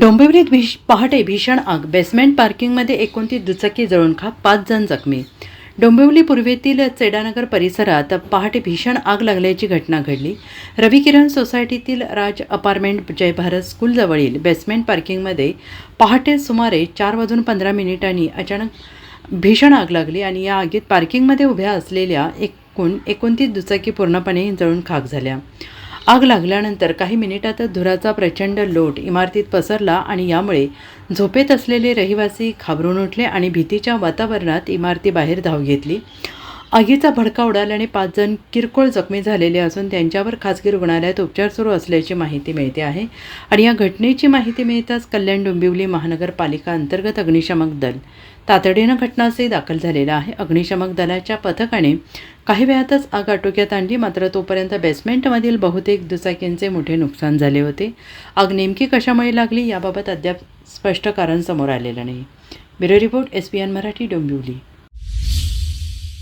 डोंबिवलीत भीष पहाटे भीषण आग. बेसमेंट पार्किंगमध्ये एकोणतीस दुचाकी जळून खा पाच जण जखमी. डोंबिवली पूर्वेतील चेडानगर परिसरात पहाटे भीषण आग लागल्याची घटना घडली. रविकिरण सोसायटीतील राज अपार्टमेंट जय भारत स्कूलजवळील बेसमेंट पार्किंगमध्ये पहाटे सुमारे चार वाजून पंधरा मिनिटांनी अचानक भीषण आग लागली आणि या आगीत पार्किंगमध्ये उभ्या असलेल्या एकूण एकोणतीस दुचाकी पूर्णपणे जळून खाक झाल्या. आग लागल्यानंतर काही मिनिटातच धुराचा प्रचंड लोट इमारतीत पसरला आणि यामुळे झोपेत असलेले रहिवासी घाबरून उठले आणि भीतीच्या वातावरणात इमारतीबाहेर धाव घेतली. आगीचा भडका उडाल्याने पाच जण किरकोळ जखमी झालेले असून त्यांच्यावर खासगी रुग्णालयात उपचार सुरू असल्याची माहिती मिळते आहे. आणि या घटनेची माहिती मिळताच कल्याण डोंबिवली महानगरपालिका अंतर्गत अग्निशमक दल तातडीनं घटनास्थळी दाखल झालेला आहे. अग्निशमक दलाच्या पथकाने काही वेळातच आग आटोक्यात आणली. मात्र तोपर्यंत बेसमेंटमधील बहुतेक दुचाकींचे मोठे नुकसान झाले होते. आग नेमकी कशामुळे लागली याबाबत अद्याप स्पष्ट कारण समोर आलेलं नाही. Bureau report S P N Marathi Dombivli.